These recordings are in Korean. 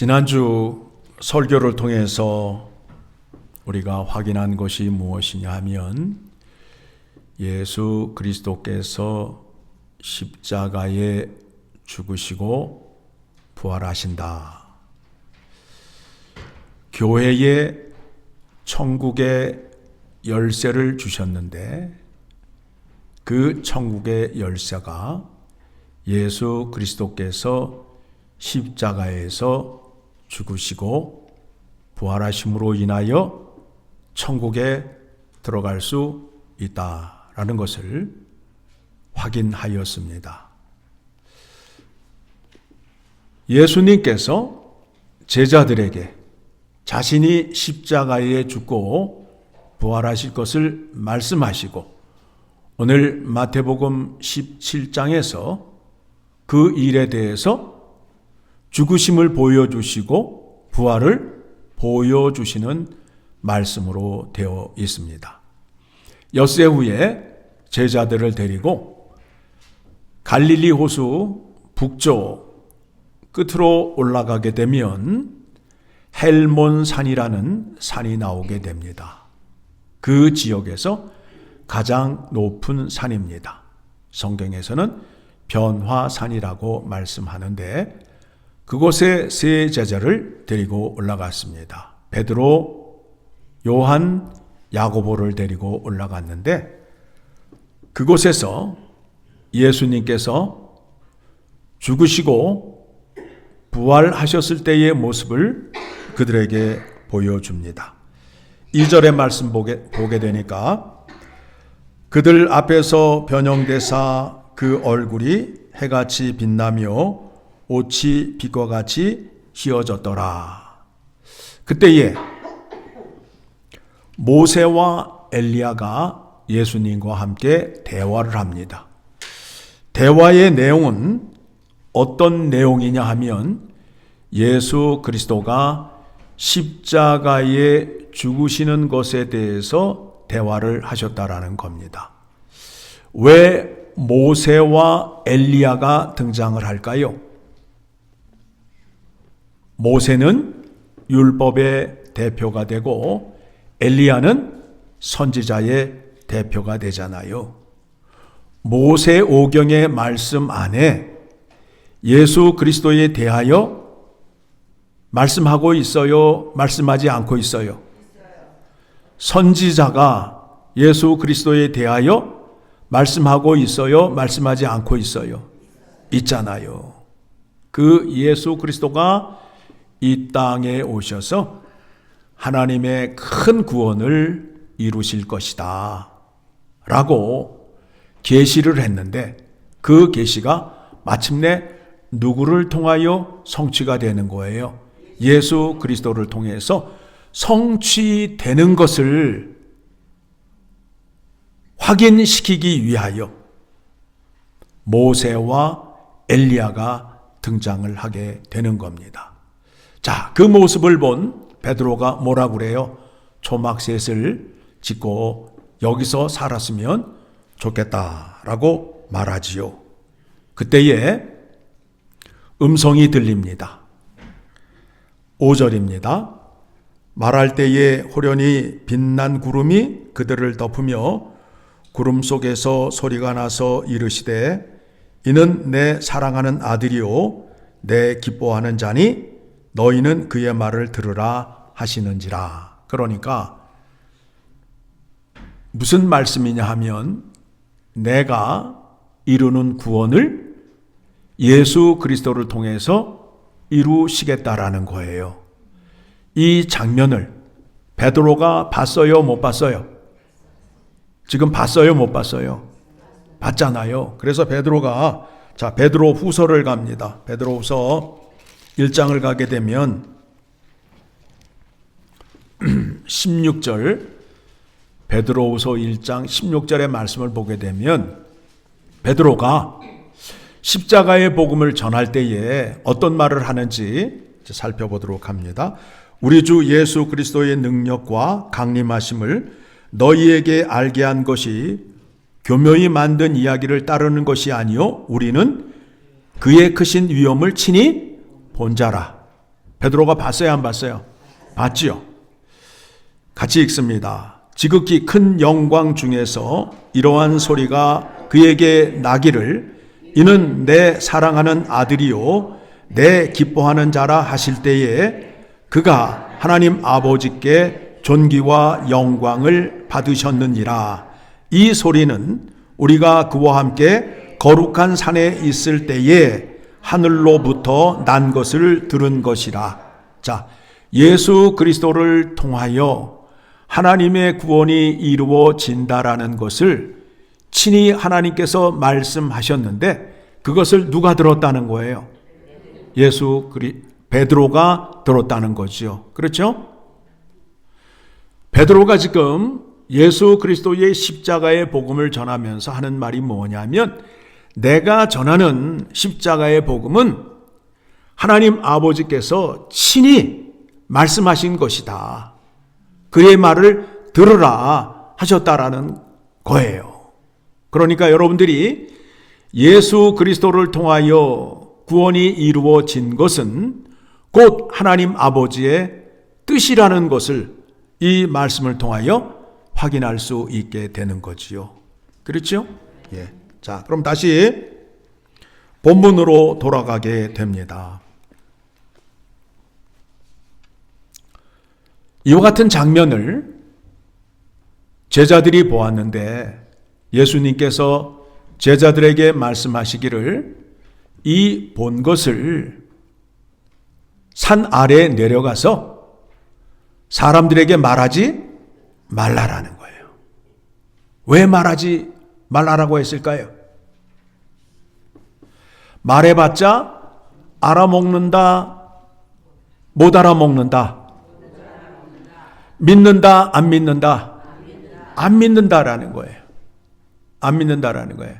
지난주 설교를 통해서 우리가 확인한 것이 무엇이냐 하면 예수 그리스도께서 십자가에 죽으시고 부활하신다. 교회에 천국의 열쇠를 주셨는데 그 천국의 열쇠가 예수 그리스도께서 십자가에서 죽으시고 부활하심으로 인하여 천국에 들어갈 수 있다라는 것을 확인하였습니다. 예수님께서 제자들에게 자신이 십자가에 죽고 부활하실 것을 말씀하시고 오늘 마태복음 17장에서 그 일에 대해서 죽으심을 보여주시고 부활을 보여주시는 말씀으로 되어 있습니다. 엿새 후에 제자들을 데리고 갈릴리 호수 북쪽 끝으로 올라가게 되면 헬몬 산이라는 산이 나오게 됩니다. 그 지역에서 가장 높은 산입니다. 성경에서는 변화산이라고 말씀하는데 그곳에 세 제자를 데리고 올라갔습니다. 베드로, 요한, 야고보를 데리고 올라갔는데 그곳에서 예수님께서 죽으시고 부활하셨을 때의 모습을 그들에게 보여줍니다. 2절의 말씀 보게, 보게 되니까 그들 앞에서 변형대사 그 얼굴이 해같이 빛나며 옷이 빛과 같이 휘어졌더라. 그때에 모세와 엘리야가 예수님과 함께 대화를 합니다. 대화의 내용은 어떤 내용이냐 하면 예수 그리스도가 십자가에 죽으시는 것에 대해서 대화를 하셨다라는 겁니다. 왜 모세와 엘리야가 등장을 할까요? 모세는 율법의 대표가 되고 엘리야는 선지자의 대표가 되잖아요. 모세 오경의 말씀 안에 예수 그리스도에 대하여 말씀하고 있어요? 말씀하지 않고 있어요? 선지자가 예수 그리스도에 대하여 말씀하고 있어요? 말씀하지 않고 있어요? 있잖아요. 그 예수 그리스도가 이 땅에 오셔서 하나님의 큰 구원을 이루실 것이다. 라고 계시를 했는데 그 계시가 마침내 누구를 통하여 성취가 되는 거예요? 예수 그리스도를 통해서 성취되는 것을 확인시키기 위하여 모세와 엘리야가 등장을 하게 되는 겁니다. 자, 그 모습을 본 베드로가 뭐라 그래요? 초막셋을 짓고 여기서 살았으면 좋겠다라고 말하지요. 그때에 음성이 들립니다. 5절입니다. 말할 때에 호련히 빛난 구름이 그들을 덮으며 구름 속에서 소리가 나서 이르시되 이는 내 사랑하는 아들이요 내 기뻐하는 자니 너희는 그의 말을 들으라 하시는지라. 그러니까 무슨 말씀이냐 하면 내가 이루는 구원을 예수 그리스도를 통해서 이루시겠다라는 거예요. 이 장면을 베드로가 봤어요, 못 봤어요? 지금 봤어요, 못 봤어요? 봤잖아요. 그래서 베드로가 자, 베드로 후서를 갑니다. 베드로 후서 1장을 가게 되면 16절 베드로후서 1장 16절의 말씀을 보게 되면 베드로가 십자가의 복음을 전할 때에 어떤 말을 하는지 살펴보도록 합니다. 우리 주 예수 그리스도의 능력과 강림하심을 너희에게 알게 한 것이 교묘히 만든 이야기를 따르는 것이 아니요 우리는 그의 크신 위엄을 친히 본 자라. 베드로가 봤어요, 안 봤어요? 봤지요. 같이 읽습니다. 지극히 큰 영광 중에서 이러한 소리가 그에게 나기를 이는 내 사랑하는 아들이요 내 기뻐하는 자라 하실 때에 그가 하나님 아버지께 존귀와 영광을 받으셨느니라. 이 소리는 우리가 그와 함께 거룩한 산에 있을 때에 하늘로부터 난 것을 들은 것이라. 자, 예수 그리스도를 통하여 하나님의 구원이 이루어진다라는 것을 친히 하나님께서 말씀하셨는데 그것을 누가 들었다는 거예요? 예수 그리 베드로가 들었다는 거지요. 그렇죠? 베드로가 지금 예수 그리스도의 십자가의 복음을 전하면서 하는 말이 뭐냐면 내가 전하는 십자가의 복음은 하나님 아버지께서 친히 말씀하신 것이다. 그의 말을 들으라 하셨다라는 거예요. 그러니까 여러분들이 예수 그리스도를 통하여 구원이 이루어진 것은 곧 하나님 아버지의 뜻이라는 것을 이 말씀을 통하여 확인할 수 있게 되는 거지요. 그렇죠? 예. 자, 그럼 다시 본문으로 돌아가게 됩니다. 이와 같은 장면을 제자들이 보았는데 예수님께서 제자들에게 말씀하시기를 이 본 것을 산 아래에 내려가서 사람들에게 말하지 말라라는 거예요. 왜 말하지 말라라고 했을까요? 말해봤자 알아먹는다, 못 알아먹는다, 믿는다, 안 믿는다, 안 믿는다라는 거예요. 안 믿는다라는 거예요.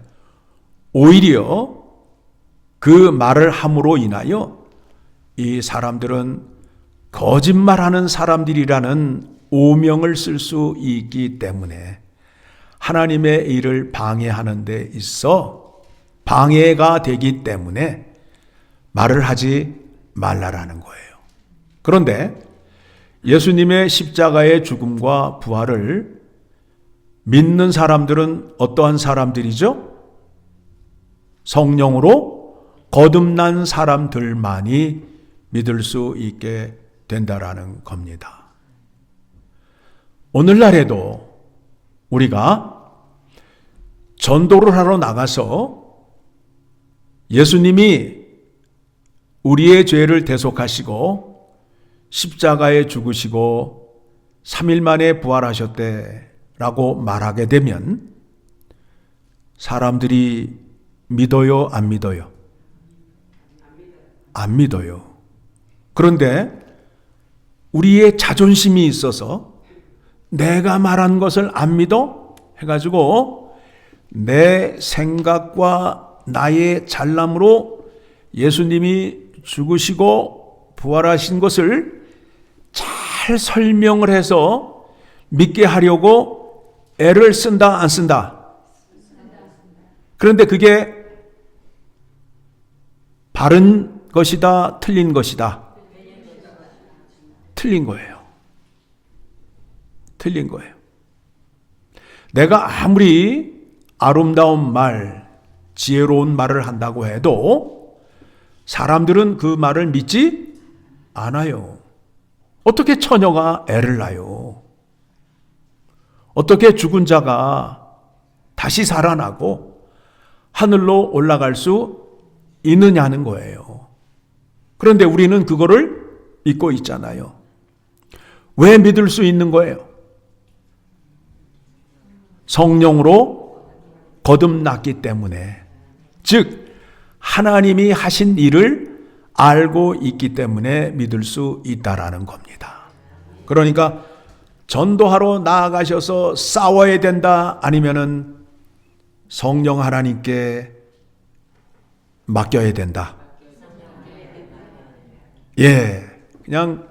오히려 그 말을 함으로 인하여 이 사람들은 거짓말하는 사람들이라는 오명을 쓸 수 있기 때문에 하나님의 일을 방해하는 데 있어 방해가 되기 때문에 말을 하지 말라라는 거예요. 그런데 예수님의 십자가의 죽음과 부활을 믿는 사람들은 어떠한 사람들이죠? 성령으로 거듭난 사람들만이 믿을 수 있게 된다라는 겁니다. 오늘날에도 우리가 전도를 하러 나가서 예수님이 우리의 죄를 대속하시고 십자가에 죽으시고 3일 만에 부활하셨대 라고 말하게 되면 사람들이 믿어요, 안 믿어요? 안 믿어요. 그런데 우리의 자존심이 있어서 내가 말한 것을 안 믿어? 해가지고 내 생각과 나의 잘남으로 예수님이 죽으시고 부활하신 것을 잘 설명을 해서 믿게 하려고 애를 쓴다, 안 쓴다? 그런데 그게 바른 것이다, 틀린 것이다. 틀린 거예요. 틀린 거예요. 내가 아무리 아름다운 말, 지혜로운 말을 한다고 해도 사람들은 그 말을 믿지 않아요. 어떻게 처녀가 애를 낳아요? 어떻게 죽은 자가 다시 살아나고 하늘로 올라갈 수 있느냐는 거예요. 그런데 우리는 그거를 믿고 있잖아요. 왜 믿을 수 있는 거예요? 성령으로 거듭났기 때문에. 즉, 하나님이 하신 일을 알고 있기 때문에 믿을 수 있다라는 겁니다. 그러니까 전도하러 나아가셔서 싸워야 된다 아니면은 성령 하나님께 맡겨야 된다. 예, 그냥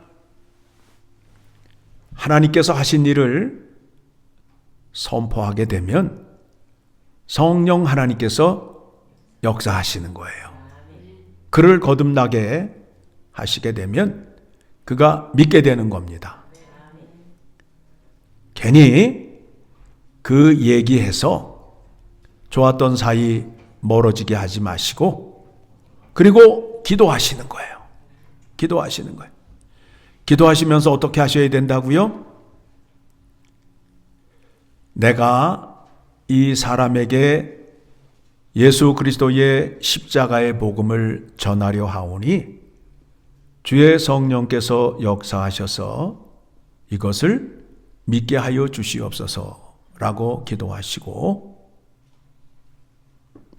하나님께서 하신 일을 선포하게 되면 성령 하나님께서 역사하시는 거예요. 그를 거듭나게 하시게 되면 그가 믿게 되는 겁니다. 괜히 그 얘기해서 좋았던 사이 멀어지게 하지 마시고 그리고 기도하시는 거예요. 기도하시는 거예요. 기도하시면서 어떻게 하셔야 된다고요? 내가 이 사람에게 예수 그리스도의 십자가의 복음을 전하려 하오니 주의 성령께서 역사하셔서 이것을 믿게 하여 주시옵소서라고 기도하시고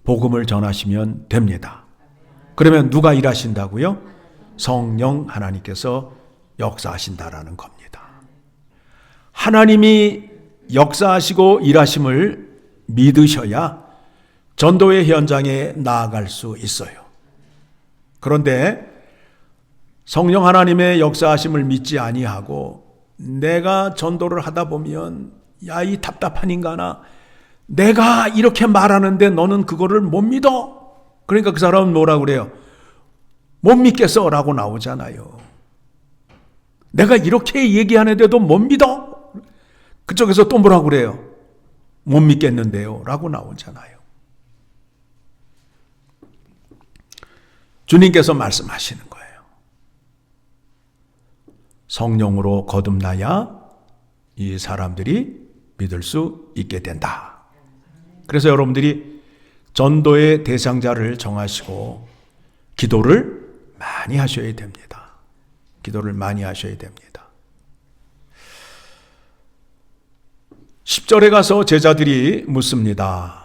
복음을 전하시면 됩니다. 그러면 누가 일하신다고요? 성령 하나님께서 역사하신다라는 겁니다. 하나님이 역사하시고 일하심을 믿으셔야 전도의 현장에 나아갈 수 있어요. 그런데 성령 하나님의 역사하심을 믿지 아니하고 내가 전도를 하다 보면 야 이 답답한 인간아 내가 이렇게 말하는데 너는 그거를 못 믿어. 그러니까 그 사람은 뭐라 그래요? 못 믿겠어라고 나오잖아요. 내가 이렇게 얘기하는데도 못 믿어? 그쪽에서 또 뭐라 그래요? 못 믿겠는데요. 라고 나오잖아요. 주님께서 말씀하시는 거예요. 성령으로 거듭나야 이 사람들이 믿을 수 있게 된다. 그래서 여러분들이 전도의 대상자를 정하시고 기도를 많이 하셔야 됩니다. 기도를 많이 하셔야 됩니다. 10절에 가서 제자들이 묻습니다.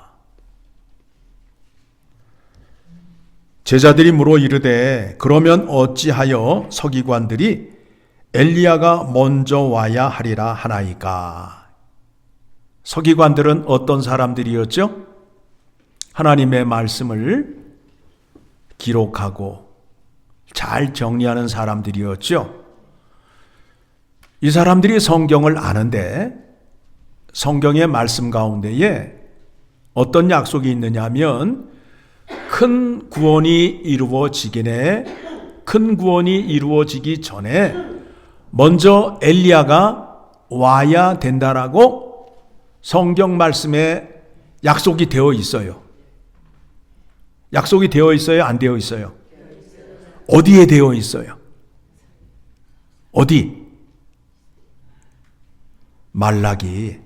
제자들이 물어 이르되 그러면 어찌하여 서기관들이 엘리야가 먼저 와야 하리라 하나이까? 서기관들은 어떤 사람들이었죠? 하나님의 말씀을 기록하고 잘 정리하는 사람들이었죠. 이 사람들이 성경을 아는데 성경의 말씀 가운데에 어떤 약속이 있느냐면 큰 구원이 이루어지기에 큰 구원이 이루어지기 전에 먼저 엘리야가 와야 된다라고 성경 말씀에 약속이 되어 있어요. 약속이 되어 있어요? 안 되어 있어요? 어디에 되어 있어요? 어디? 말라기.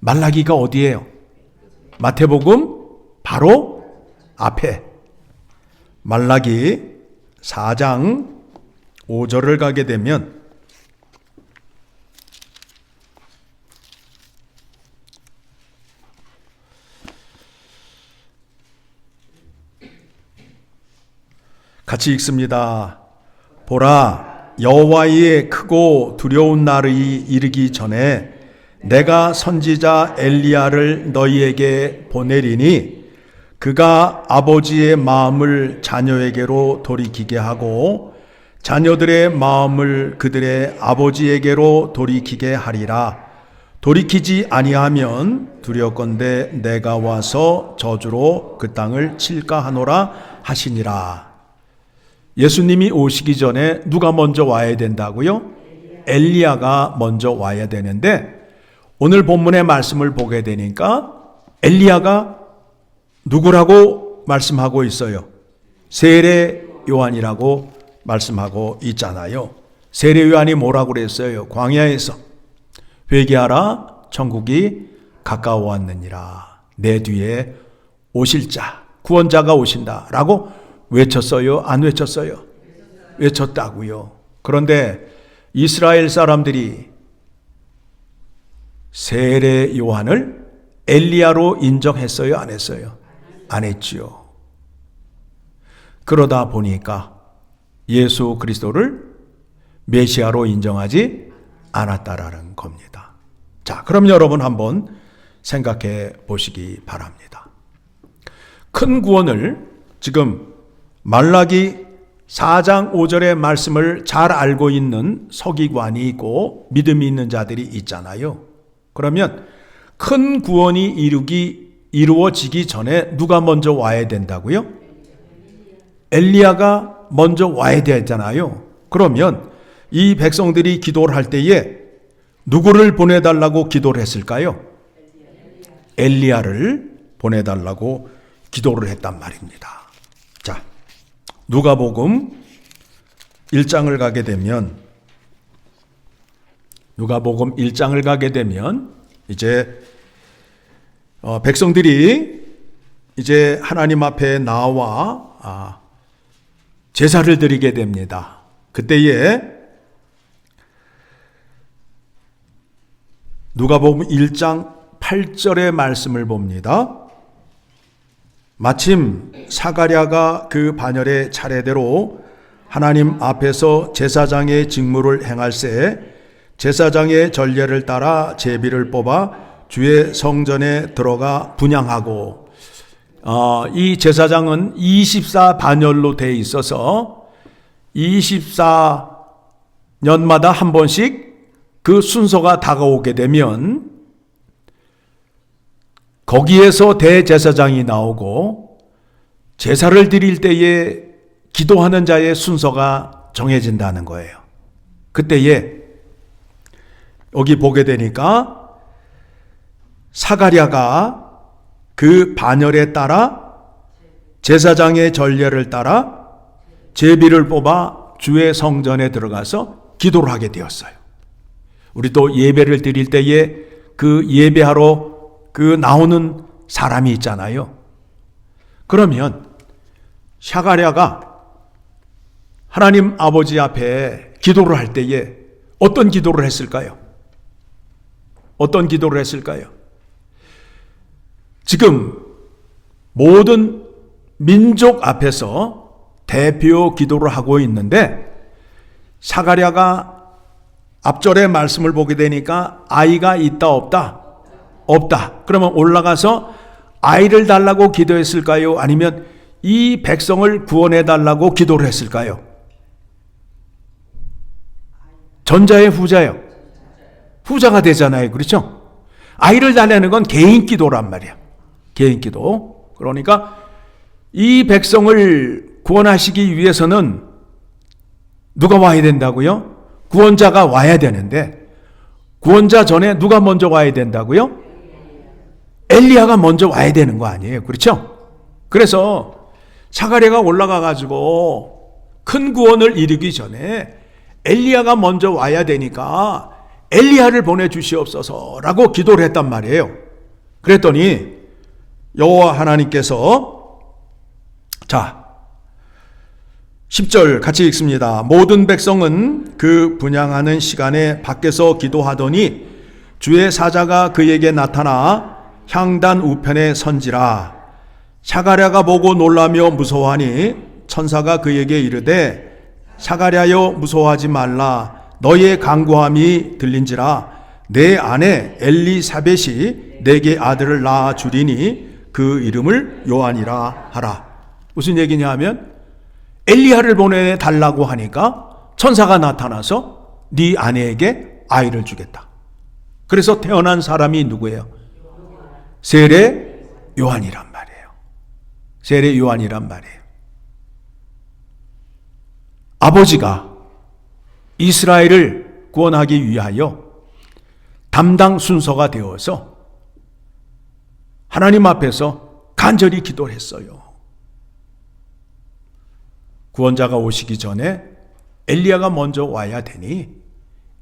말라기가 어디예요? 마태복음 바로 앞에. 말라기 4장 5절을 가게 되면 같이 읽습니다. 보라 여호와의 크고 두려운 날이 이르기 전에 내가 선지자 엘리야를 너희에게 보내리니 그가 아버지의 마음을 자녀에게로 돌이키게 하고 자녀들의 마음을 그들의 아버지에게로 돌이키게 하리라. 돌이키지 아니하면 두렵건대 내가 와서 저주로 그 땅을 칠까 하노라 하시니라. 예수님이 오시기 전에 누가 먼저 와야 된다고요? 엘리야가 먼저 와야 되는데 오늘 본문의 말씀을 보게 되니까 엘리야가 누구라고 말씀하고 있어요? 세례 요한이라고 말씀하고 있잖아요. 세례 요한이 뭐라고 그랬어요? 광야에서 회개하라 천국이 가까워 왔느니라. 내 뒤에 오실 자, 구원자가 오신다라고 외쳤어요? 안 외쳤어요? 외쳤다고요. 그런데 이스라엘 사람들이 세례 요한을 엘리야로 인정했어요? 안 했어요? 안 했지요. 그러다 보니까 예수 그리스도를 메시아로 인정하지 않았다라는 겁니다. 자, 그럼 여러분 한번 생각해 보시기 바랍니다. 큰 구원을 지금 말라기 4장 5절의 말씀을 잘 알고 있는 서기관이 있고 믿음이 있는 자들이 있잖아요. 그러면 큰 구원이 이루기 이루어지기 전에 누가 먼저 와야 된다고요? 엘리야가 먼저 와야 되잖아요. 그러면 이 백성들이 기도를 할 때에 누구를 보내달라고 기도를 했을까요? 엘리야를 보내달라고 기도를 했단 말입니다. 자, 누가복음 1장을 가게 되면 누가복음 1장을 가게 되면 이제 어, 백성들이 이제 하나님 앞에 나와 아, 제사를 드리게 됩니다. 그때에 누가복음 1장 8절의 말씀을 봅니다. 마침 사가랴가 그 반열의 차례대로 하나님 앞에서 제사장의 직무를 행할 새 제사장의 전례를 따라 제비를 뽑아 주의 성전에 들어가 분양하고 어, 이 제사장은 24 반열로 돼 있어서 24년마다 한 번씩 그 순서가 다가오게 되면 거기에서 대제사장이 나오고 제사를 드릴 때에 기도하는 자의 순서가 정해진다는 거예요. 그때에 여기 보게 되니까 사가랴가 그 반열에 따라 제사장의 전례를 따라 제비를 뽑아 주의 성전에 들어가서 기도를 하게 되었어요. 우리 또 예배를 드릴 때에 그 예배하러 그 나오는 사람이 있잖아요. 그러면 샤가랴가 하나님 아버지 앞에 기도를 할 때에 어떤 기도를 했을까요? 어떤 기도를 했을까요? 지금 모든 민족 앞에서 대표 기도를 하고 있는데 사가랴가 앞절의 말씀을 보게 되니까 아이가 있다 없다 없다. 그러면 올라가서 아이를 달라고 기도했을까요? 아니면 이 백성을 구원해 달라고 기도를 했을까요? 전자의 후자요. 후자가 되잖아요. 그렇죠? 아이를 달라는 건 개인 기도란 말이야. 개인 기도. 그러니까 이 백성을 구원하시기 위해서는 누가 와야 된다고요? 구원자가 와야 되는데 구원자 전에 누가 먼저 와야 된다고요? 엘리야가 먼저 와야 되는 거 아니에요. 그렇죠? 그래서 사가랴가 올라가 가지고 큰 구원을 이루기 전에 엘리야가 먼저 와야 되니까 엘리야를 보내 주시옵소서라고 기도를 했단 말이에요. 그랬더니 여호와 하나님께서 자 10절 같이 읽습니다. 모든 백성은 그 분양하는 시간에 밖에서 기도하더니 주의 사자가 그에게 나타나 향단 우편에 선지라 사가랴가 보고 놀라며 무서워하니 천사가 그에게 이르되 사가랴여 무서워하지 말라 너의 강구함이 들린지라 내 아내 엘리사벳이 내게 아들을 낳아 주리니 그 이름을 요한이라 하라 무슨 얘기냐 하면 엘리야를 보내 달라고 하니까 천사가 나타나서 네 아내에게 아이를 주겠다. 그래서 태어난 사람이 누구예요? 세례 요한이란 말이에요. 세례 요한이란 말이에요. 아버지가 이스라엘을 구원하기 위하여 담당 순서가 되어서 하나님 앞에서 간절히 기도를 했어요. 구원자가 오시기 전에 엘리야가 먼저 와야 되니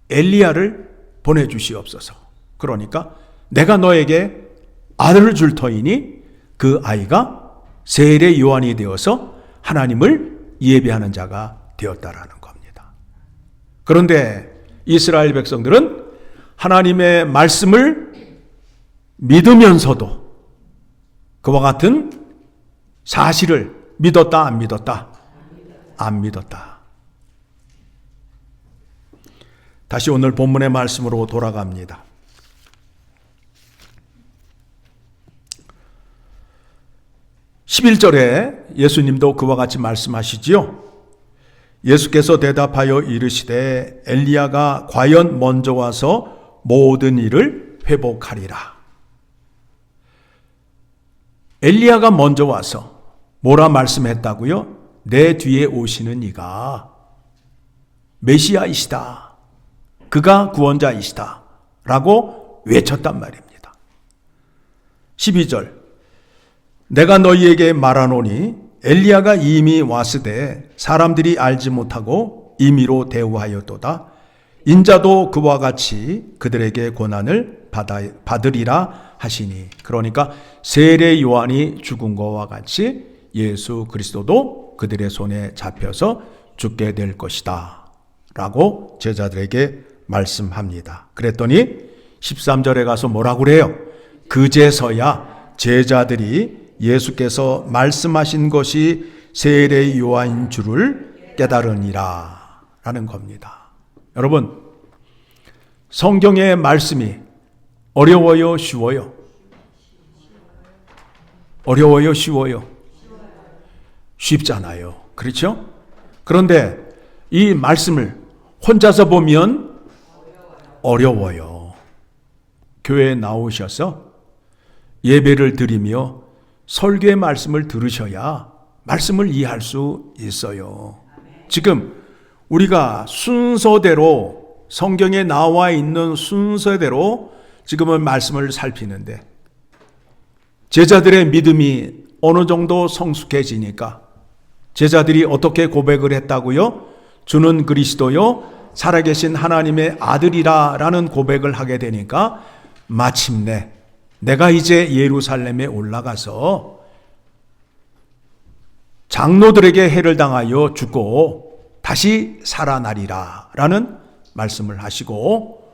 엘리야를 보내 주시옵소서. 그러니까 내가 너에게 아들을 줄 터이니 그 아이가 세례 요한이 되어서 하나님을 예배하는 자가 되었다라는 겁니다. 그런데 이스라엘 백성들은 하나님의 말씀을 믿으면서도 그와 같은 사실을 믿었다 안 믿었다 안 믿었다. 다시 오늘 본문의 말씀으로 돌아갑니다. 11절에 예수님도 그와 같이 말씀하시지요. 예수께서 대답하여 이르시되 엘리야가 과연 먼저 와서 모든 일을 회복하리라. 엘리야가 먼저 와서 뭐라 말씀했다고요? 내 뒤에 오시는 이가 메시아이시다. 그가 구원자이시다. 라고 외쳤단 말입니다. 12절. 내가 너희에게 말하노니 엘리야가 이미 왔으되 사람들이 알지 못하고 임의로 대우하였도다. 인자도 그와 같이 그들에게 고난을 받아, 받으리라 하시니. 그러니까 세례 요한이 죽은 것과 같이 예수 그리스도도 그들의 손에 잡혀서 죽게 될 것이다. 라고 제자들에게 말씀합니다. 그랬더니 13절에 가서 뭐라고 그래요? 그제서야 제자들이 예수께서 말씀하신 것이 세례 요한인 줄을 깨달으니라. 라는 겁니다. 여러분, 성경의 말씀이 어려워요, 쉬워요? 어려워요, 쉬워요? 쉽잖아요. 그렇죠? 그런데 이 말씀을 혼자서 보면 어려워요. 교회에 나오셔서 예배를 드리며 설교의 말씀을 들으셔야 말씀을 이해할 수 있어요. 지금 우리가 순서대로 성경에 나와 있는 순서대로 지금은 말씀을 살피는데 제자들의 믿음이 어느 정도 성숙해지니까 제자들이 어떻게 고백을 했다고요? 주는 그리스도요 살아계신 하나님의 아들이라라는 고백을 하게 되니까 마침내 내가 이제 예루살렘에 올라가서 장로들에게 해를 당하여 죽고 다시 살아나리라 라는 말씀을 하시고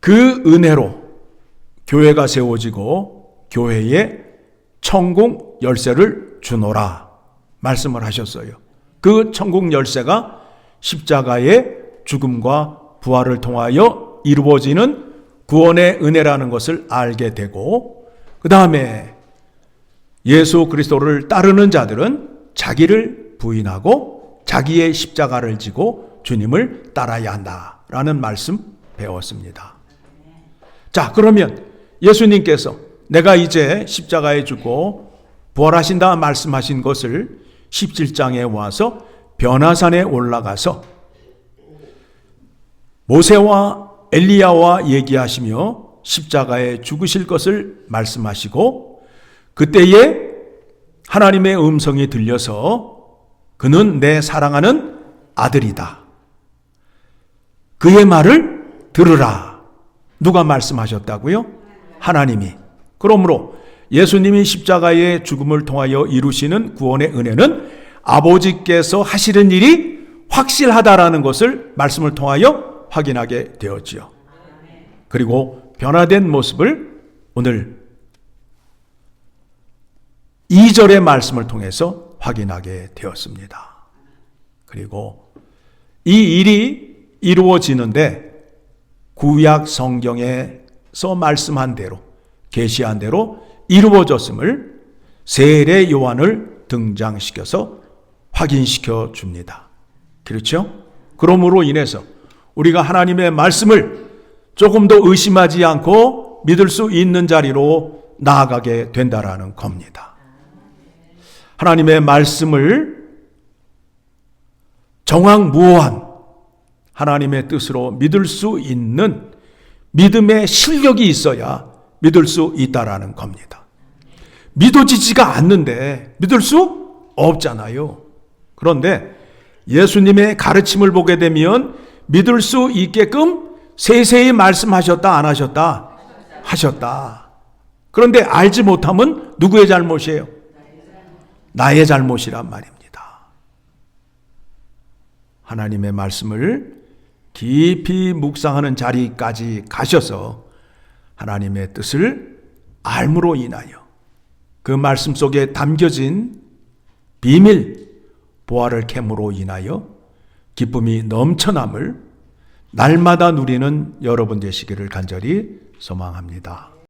그 은혜로 교회가 세워지고 교회에 천국 열쇠를 주노라 말씀을 하셨어요. 그 천국 열쇠가 십자가의 죽음과 부활을 통하여 이루어지는 구원의 은혜라는 것을 알게 되고 그 다음에 예수 그리스도를 따르는 자들은 자기를 부인하고 자기의 십자가를 지고 주님을 따라야 한다라는 말씀 배웠습니다. 자, 그러면 예수님께서 내가 이제 십자가에 죽고 부활하신다 말씀하신 것을 17장에 와서 변화산에 올라가서 모세와 엘리야와 얘기하시며 십자가에 죽으실 것을 말씀하시고 그때에 하나님의 음성이 들려서 그는 내 사랑하는 아들이다. 그의 말을 들으라. 누가 말씀하셨다고요? 하나님이. 그러므로 예수님이 십자가의 죽음을 통하여 이루시는 구원의 은혜는 아버지께서 하시는 일이 확실하다라는 것을 말씀을 통하여 확인하게 되었지요. 그리고 변화된 모습을 오늘 2절의 말씀을 통해서 확인하게 되었습니다. 그리고 이 일이 이루어지는데 구약 성경에서 말씀한 대로 계시한 대로 이루어졌음을 세례 요한을 등장시켜서 확인시켜 줍니다. 그렇죠? 그러므로 인해서 우리가 하나님의 말씀을 조금 더 의심하지 않고 믿을 수 있는 자리로 나아가게 된다라는 겁니다. 하나님의 말씀을 정황무한 하나님의 뜻으로 믿을 수 있는 믿음의 실력이 있어야 믿을 수 있다라는 겁니다. 믿어지지가 않는데 믿을 수 없잖아요. 그런데 예수님의 가르침을 보게 되면 믿을 수 있게끔 세세히 말씀하셨다 안 하셨다 하셨다. 그런데 알지 못하면 누구의 잘못이에요? 나의 잘못이란 말입니다. 하나님의 말씀을 깊이 묵상하는 자리까지 가셔서 하나님의 뜻을 알므로 인하여 그 말씀 속에 담겨진 비밀, 보화를 캠으로 인하여 기쁨이 넘쳐남을 날마다 누리는 여러분 되시기를 간절히 소망합니다.